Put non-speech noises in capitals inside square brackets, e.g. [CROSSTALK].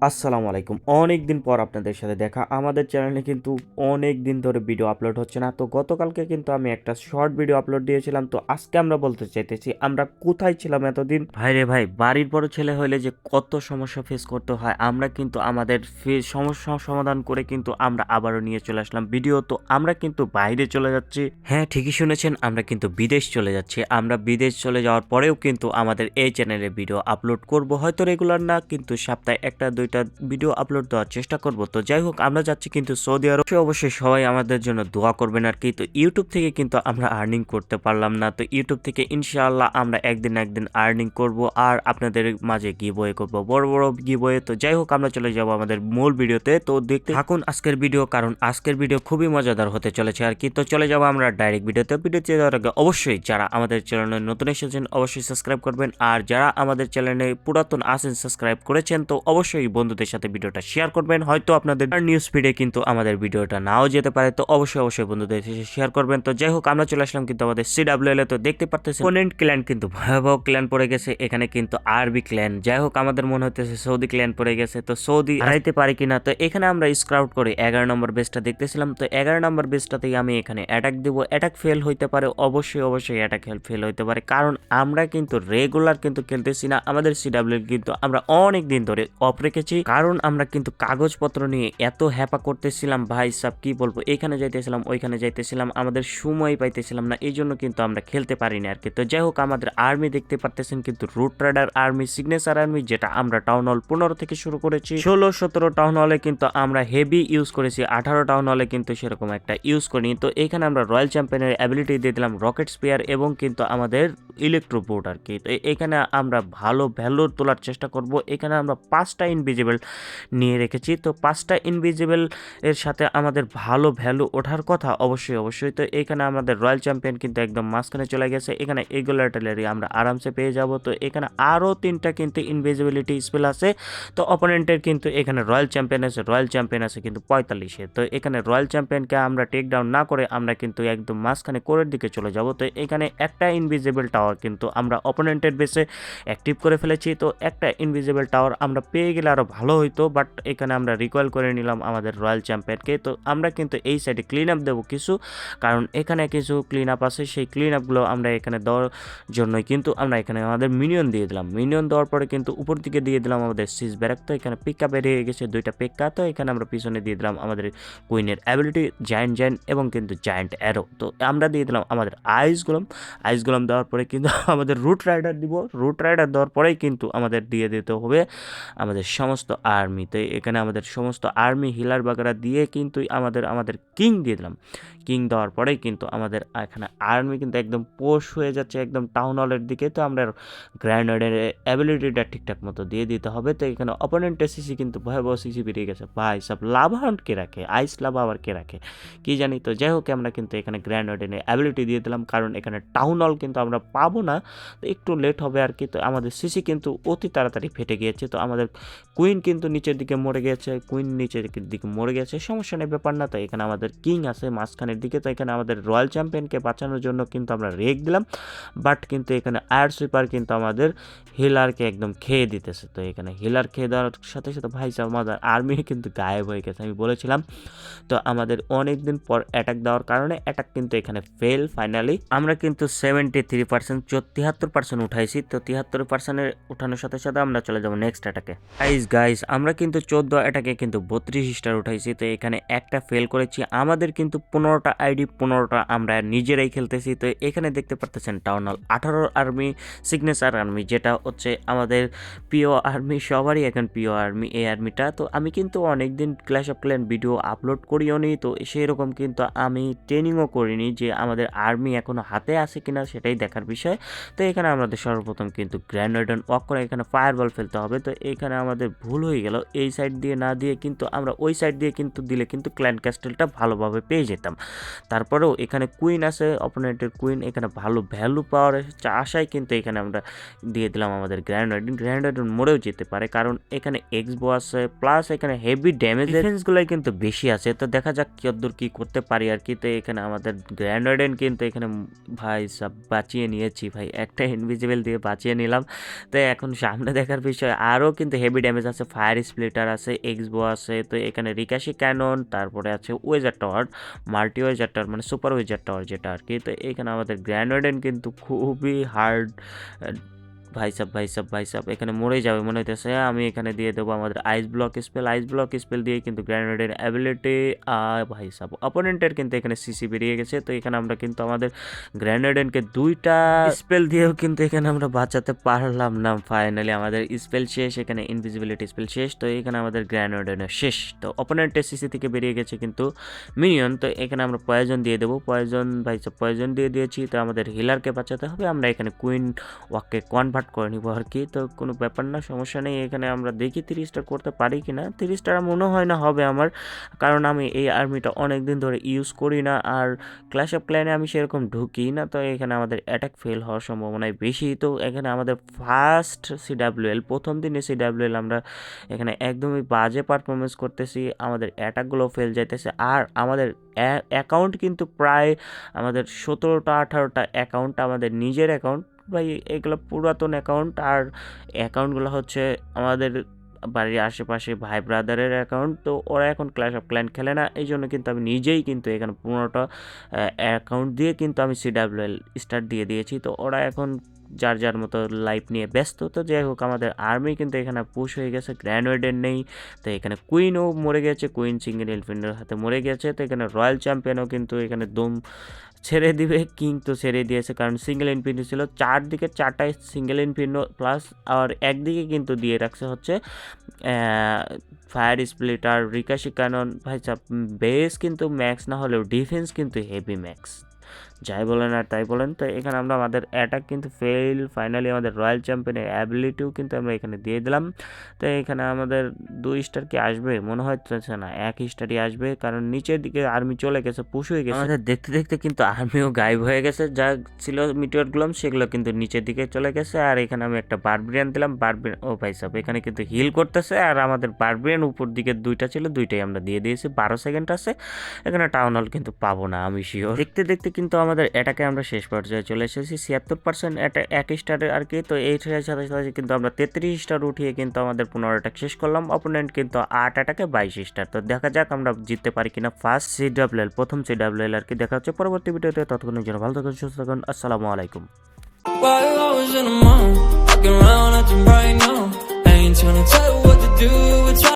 আসসালামু আলাইকুম অনেক দিন পর আপনাদের সাথে দেখা। আমাদের চ্যানেলে কিন্তু অনেক দিন ধরে ভিডিও আপলোড হচ্ছে না। তো গতকালকে কিন্তু আমি একটা শর্ট ভিডিও আপলোড দিয়েছিলাম। তো আজকে আমরা বলতে চাইতেছি, আমরা কোথায় ছিলাম এতদিন? ভাই রে ভাই, বাড়ির বড় ছেলে হলে যে কত সমস্যা ফেস করতে হয়। আমরা কিন্তু আমাদের সমস্যা সমাধান করে কিন্তু আমরা আবারও নিয়ে চলে আসলাম ভিডিও। তো আমরা কিন্তু বাইরে চলে যাচ্ছি। হ্যাঁ ঠিকই শুনেছেন, আমরা কিন্তু বিদেশ চলে যাচ্ছি। আমরা বিদেশ চলে যাওয়ার পরেও কিন্তু আমাদের এই চ্যানেলে ভিডিও আপলোড করব। হয়তো রেগুলার না, কিন্তু সপ্তাহে একটা দুইটা ভিডিও আপলোড দেওয়ার চেষ্টা করব। তো যাই হোক, আমরা যাচ্ছি কিন্তু সৌদি আরব। অবশ্যই সবাই আমাদের জন্য দোয়া করবেন আর কি। তো ইউটিউব থেকে কিন্তু আমরা আর্নিং করতে পারলাম না। তো ইউটিউব থেকে ইনশাআল্লাহ আমরা একদিন একদিন আর্নিং করব আর আপনাদের মাঝে গি গিবয়ে করব। বড় বড় গি গিবয়ে তো যাই হোক, আমরা চলে যাব আমাদের মূল ভিডিওতে তো দেখতে থাকুন আজকের ভিডিও কারণ আজকের ভিডিও খুবই মজাদার হতে চলেছে আর কি। তো চলে যাব আমরা ডাইরেক্ট ভিডিওতে ভিডিওতে যাওয়ার আগে অবশ্যই যারা আমাদের চ্যানেলে নতুন এসেছেন, অবশ্যই সাবস্ক্রাইব করবেন। আর যারা আমাদের চ্যানেলে পুরাতন আছেন সাবস্ক্রাইব করেছেন, তো অবশ্যই বন্ধুদের সাথে ভিডিওটা শেয়ার করবেন। হয়তো আপনাদের নিউজ ফিডে কিন্তু আমাদের ভিডিওটা নাও যেতে পারে, তো অবশ্যই অবশ্যই বন্ধুদের শেয়ার করবেন। তো যাই হোক, আমরা চলে আসলাম কিন্তু আমাদের সিডাব্লিউএল তো দেখতে পারতেছেন অপোনেন্ট ক্ল্যান কিন্তু ভয়াবহ ক্ল্যান পড়ে গেছে, এখানে কিন্তু আরবি ক্ল্যান যাই হোক, আমাদের মনে হতেছে সৌদি ক্ল্যান পড়ে গেছে, তো সৌদি হারাইতে পারে কিনা, তো এখানে আমরা স্ক্রাউট করে এগারো নম্বর বেসটা দেখতেছিলাম, তো এগারো নম্বর বেসটাতেই আমি এখানে অ্যাটাক দিব। অ্যাটাক ফেল হইতে পারে, অবশ্যই অবশ্যই অ্যাটাক ফেল হইতে পারে, কারণ আমরা কিন্তু রেগুলার কিন্তু খেলতেছি না, আমাদের সিডাব্লিউ কিন্তু আমরা অনেক দিন ধরে অফ কারণ আমরা কিন্তু কাগজপত্র নিয়ে এত হ্যাপা করতেছিলাম, ভাই সাব, কি বলব? এখানে যাইতেছিলাম, ওইখানে যাইতেছিলাম, আমাদের সময় পাইতেছিলাম না। এই জন্য কিন্তু আমরা খেলতে পারিনি আর কি তো যাই হোক, আমাদের আর্মি দেখতে পারতেছেন কিন্তু root rider army, signature army, যেটা আমরা টাউন হল পনেরো থেকে শুরু করেছি। ষোলো, সতেরো টাউন হলে কিন্তু আমরা হেভি ইউজ করেছি, আঠারো টাউন হলে কিন্তু সেরকম একটা ইউজ করিনি। তো এখানে আমরা রয়্যাল চ্যাম্পিয়নের অ্যাবিলিটি দিয়ে দিলাম রকেট স্পেয়ার এবং কিন্তু আমাদের ইলেকট্রো বোর্ড আর কি তো এখানে আমরা ভালো ভ্যালু তোলার চেষ্টা করব। এখানে আমরা পাঁচটা ইনভিজিবল নিয়ে রেখেছি। তো পাঁচটা ইনভিজিবল এর সাথে আমাদের ভালো ভ্যালু ওঠার কথা অবশ্যই অবশ্যই। তো এখানে আমাদের রয়্যাল চ্যাম্পিয়ন কিন্তু একদম মাঝখানে চলে গেছে। এখানে এগুলো আর্টিলারি আমরা আরামসে পেয়ে যাব। তো এখানে আরও তিনটা কিন্তু ইনভিজিবিলিটি স্পেল আছে। তো অপোনেন্টের কিন্তু এখানে রয়্যাল চ্যাম্পিয়ন আছে রয়্যাল চ্যাম্পিয়ন আছে কিন্তু পঁয়তাল্লিশে। তো এখানে রয়্যাল চ্যাম্পিয়নকে আমরা টেক ডাউন না করে আমরা কিন্তু একদম মাঝখানে কোরের দিকে চলে যাব। তো এখানে একটা ইনভিজিবল টাওয়ার কিন্তু আমরা অপোনেন্টের বেসে অ্যাক্টিভ করে ফেলেছি। তো একটা ইনভিজিবল টাওয়ার আমরা পেয়ে গেলে আরও ভালো হইতো বাট এখানে আমরা রিকয়েল করে নিলাম আমাদের রয়্যাল চ্যাম্পিয়নকে তো আমরা কিন্তু এই সাইডে ক্লিন আপ দেবো কিছু, কারণ এখানে কিছু ক্লিন আপ আছে, সেই ক্লিন আপগুলো আমরা এখানে দেওয়ার জন্যই কিন্তু আমরা এখানে আমাদের মিনিয়ন দিয়ে দিলাম। মিনিয়ন দেওয়ার পরে কিন্তু উপর দিকে দিয়ে দিলাম আমাদের সিজ ব্যারাক তো এখানে পিক্কা বেরিয়ে গেছে দুইটা পিক্কা তো এখানে আমরা পিছনে দিয়ে দিলাম আমাদের কুইনের অ্যাবিলিটি জায়েন্ট জায়েন্ট এবং কিন্তু জায়েন্ট অ্যারো তো আমরা দিয়ে দিলাম আমাদের আইসগুলাম আইসগুলাম দেওয়ার পরে কিন্তু [LAUGHS] আমাদের রুট রাইডার দিব। রুট রাইডার দেওয়ার পরেই কিন্তু আমাদের দিয়ে দিতে হবে আমাদের সমস্ত আর্মি তো এখানে আমাদের সমস্ত আর্মি হিলার বাগারা দিয়ে কিন্তু আমাদের আমাদের কিং দিয়ে দিলাম। কিং দেওয়ার পরেই কিন্তু আমাদের এখানে আর্মি কিন্তু একদম পোষ হয়ে যাচ্ছে একদম টাউন হলের দিকে। তো আমরা গ্র্যান্ডের অ্যাবিলিটিটা ঠিকঠাক মতো দিয়ে দিতে হবে। তো এখানে অপোনেন্টের সিসি কিন্তু ভয়াবহ সিসি বেরিয়ে গেছে। ভাই, সব লাভান কে রাখে? আইস লাভা আবার কে রাখে? কি জানি? তো যাই হোক, আমরা কিন্তু এখানে গ্র্যান্ড অ্যাবিলিটি দিয়ে দিলাম। কারণ এখানে টাউন হল কিন্তু আমরা পাবো না। তো একটু লেট হবে আর কি। তো আমাদের সিসি কিন্তু অতি তাড়াতাড়ি ফেটে গিয়েছে। তো আমাদের কুইন কিন্তু নিচের দিকে মরে গেছে। কুইন নিচের দিকে মরে গেছে। সমস্যা নেই, ব্যাপার না। তো এখানে আমাদের কিং আছে। মাঝখানের দিকে। তো এখানে আমাদের রয়্যাল চ্যাম্পিয়নকে বাঁচানোর জন্য কিন্তু আমরা রেক দিলাম। বাট কিন্তু এখানে আয়ার সুইপার কিন্তু আমাদের হিলারকে একদম খেয়ে দিতেছে। তো এখানে হিলার খেয়ে দেওয়ার সাথে সাথে ভাই আমাদের আর্মি কিন্তু গায়েব হয়ে গেছে, আমি বলেছিলাম। তো আমাদের অনেক দিন পর অ্যাটাক দেওয়ার কারণে অ্যাটাক কিন্তু এখানে ফেল ফাইনালি আমরা কিন্তু সেভেন্টি থ্রি পার্সেন্ট তিয়াত্তর পার্সেন্ট উঠাইছি। তো তিয়াত্তর পার্সেন্টের উঠানোর সাথে সাথে আমরা চলে যাব নেক্সট অ্যাটাকে গাইজ গাইজ আমরা কিন্তু চোদ্দ অ্যাটাকে কিন্তু বত্রিশ স্টার উঠাইছি। তো এখানে একটা ফেল করেছি। আমাদের কিন্তু পনেরোটা আইডি, পনেরোটা আমরা নিজেরাই খেলতেছি। তো এখানে দেখতে পারতেছেন টাউন হল আঠারো আর্মি, সিগনেচার আর্মি, যেটা হচ্ছে আমাদের প্রিয় আর্মি, সবারই এখন প্রিয় আর্মি এই আর্মিটা। তো আমি কিন্তু অনেক দিন clash of clan video upload করিও নি, তো সেই রকম কিন্তু আমি ট্রেনিংও করিনি যে আমাদের আর্মি এখনও হাতে আছে কিনা সেটাই দেখার বিষয়। তো এখানে আমাদের সর্বপ্রথম কিন্তু গ্র্যান্ডন ওয়াক করে এখানে ফায়ার বল ফেলতে হবে। তো এখানে আমাদের ভুল হয়ে গেল, এই সাইড দিয়ে না দিয়ে কিন্তু আমরা ওই সাইড দিয়ে কিন্তু দিলে কিন্তু ক্ল্যান ক্যাস্টেলটা ভালোভাবে পেয়ে যেতাম। তারপরেও এখানে কুইন আছে অপোনেন্টের কুইন এখানে ভালো ভ্যালু পাওয়ার আশায় কিন্তু এখানে আমরা দিয়ে দিলাম আমাদের গ্র্যান্ড রাইডিং গ্র্যান্ড রাইডিং মরেও যেতে পারে, কারণ এখানে এক্সবো আছে প্লাস এখানে হেভি ড্যামেজ ডিফেন্সগুলোই কিন্তু বেশি আছে, তো দেখা যাক কতদূর কি করতে পারি আর কি। তো এখানে আমাদের গ্র্যান্ড রাইডেন কিন্তু এখানে ভাই সব বাঁচিয়ে নিয়েছি ভাই, একটা ইনভিজিবল দিয়ে বাঁচিয়ে নিলাম। তো এখন সামনে দেখার বিষয়, আরও কিন্তু হেভি ড্যামেজ আছে ফায়ার স্প্লিটার আছে এক্সবো আছে, তো এখানে রিকাশি ক্যানন তারপরে আছে wizard tower multi wizard tower মানে সুপার ওয়েজার টাওয়ার যেটা আর কি তো এখানে আমাদের গ্র্যানোডেন কিন্তু খুবই হার্ড ভাই সাব ভাই সাব ভাই সাব, এখানে মরে যাবে। মনে হইতেছে আমি এখানে দিয়ে দেবো আমাদের ice block spell ice block spell দিয়ে কিন্তু গ্র্যানেডের অ্যাবিলিটি ভাই সাব। অপোনেন্টের কিন্তু এখানে সিসি বেরিয়ে গেছে, তো এখানে আমরা কিন্তু আমাদের গ্র্যানেডেনকে দুইটা স্পেল দিয়েও কিন্তু এখানে আমরা বাঁচাতে পারলাম না ফাইনালি আমাদের স্পেল শেষ, এখানে ইনভিজিবিলিটি স্পেল শেষ, তো এখানে আমাদের গ্র্যানেডেনের শেষ। তো অপোনেন্টের সিসি থেকে বেরিয়ে গেছে কিন্তু মিনিয়ন তো এখানে আমরা পয়জন দিয়ে দেবো। পয়জন ভাই সাব পয়জন দিয়ে দিয়েছি, তো আমাদের হিলারকে বাঁচাতে হবে। আমরা এখানে কুইন ওয়াককে কনভার্ট করে নিবো আর কি। তো কোনো ব্যাপার না, সমস্যা নেই, এখানে আমরা দেখি তিরিশটা করতে পারি কি না তিরিশটা মনে হয় না হবে আমার, কারণ আমি এই আর্মিটা অনেক দিন ধরে ইউজ করি না আর ক্লাস অফ ক্লাইনে আমি সেরকম ঢুকি না, তো এখানে আমাদের অ্যাটাক ফেল হওয়ার সম্ভাবনাই বেশি। তো এখানে আমাদের ফার্স্ট সিডাব্লিউএল প্রথম দিনে সিডাব্লিউএল আমরা এখানে একদমই বাজে পারফরমেন্স করতেছি, আমাদের অ্যাটাকগুলো ফেল যাইতেছে আর আমাদের অ্যাকাউন্ট কিন্তু প্রায় আমাদের সতেরোটা, আঠারোটা অ্যাকাউন্ট আমাদের নিজের অ্যাকাউন্ট ভাই, এগুলো পুরাতন অ্যাকাউন্ট আর অ্যাকাউন্টগুলো হচ্ছে আমাদের বাড়ির আশেপাশে ভাই ব্রাদারের অ্যাকাউন্ট তো ওরা এখন ক্লাস অফ ক্ল্যান খেলে না। এই জন্য কিন্তু আমি নিজেই কিন্তু এখানে পুরোটা অ্যাকাউন্ট দিয়ে কিন্তু আমি সিডাব্লিউএল স্টার্ট দিয়ে দিয়েছি। তো ওরা এখন যার যার মতো লাইফ নিয়ে ব্যস্ত। তো যাই হোক, আমাদের আর্মি কিন্তু এখানে পুশ হয়ে গেছে। গ্র্যান্ডওয়েডের নেই, তো এখানে কুইনও মরে গেছে। কুইন সিঙ্গেল এলফিনের হাতে মরে গেছে। তো এখানে রয়্যাল চ্যাম্পিয়নও কিন্তু এখানে দম ছেড়ে দিবে কিং তো ছেড়ে দিয়েছে। কারণ সিঙ্গেল ইনফিনিটি ছিল, চারদিকে চারটায় সিঙ্গেল ইনফিনো প্লাস আর একদিকে কিন্তু দিয়ে রাখছে হচ্ছে ফায়ার স্প্লিটার রিকাশি ক্যানন ভাই বেস কিন্তু ম্যাক্স না হলেও ডিফেন্স কিন্তু হেভি ম্যাক্স যাই বলেন আর তাই বলেন তো এখানে আমরা আমাদের অ্যাটাক কিন্তু ফেল ফাইনালি আমাদের রয়্যাল চ্যাম্পিয়নের অ্যাবিলিটিও কিন্তু আমরা এখানে দিয়ে দিলাম। তো এখানে আমাদের দুই স্টার কি আসবে? মনে হচ্ছে না এক স্টারই আসবে কারণ নিচের দিকে আর্মি চলে গেছে পুশ হয়ে গেছে। আমাদের দেখতে দেখতে কিন্তু আর্মিও গায়েব হয়ে গেছে যা ছিল মিটিওর গ্লাম সেগুলো কিন্তু নিচের দিকে চলে গেছে আর এখানে আমি একটা বারবিরিয়ান দিলাম বারবিরিয়ান ও ভাই সাহেব এখানে কিন্তু হিল করতেছে আর আমাদের বারবিরিয়ান উপর দিকে দুইটা ছিল দুইটাই আমরা দিয়ে দিয়েছি বারো সেকেন্ড আছে এখানে টাউন হল কিন্তু পাবো না আমি শিওর দেখতে দেখতে কিন্তু আমাদের এটাকে আমরা শেষ পর্যায়ে চলে এসেছি। ছিয়াত্তর পার্সেন্ট এটা এক স্টারের আর কি। তো এই সাথে সাথে কিন্তু আমরা তেত্রিশ স্টার উঠিয়ে কিন্তু আমাদের পনেরো অ্যাটাক শেষ করলাম। অপোনেন্ট কিন্তু আট অ্যাটাকে বাইশ স্টার তো দেখা যাক আমরা জিততে পারি কিনা ফার্স্ট সি ডাব্লিউএল প্রথম সি ডাব্লিউএল আর কি। দেখা হচ্ছে পরবর্তী ভিডিওতে। ততক্ষণের জন্য ভালো থাকুন, সুস্থ থাকুন। আসসালামু আলাইকুম।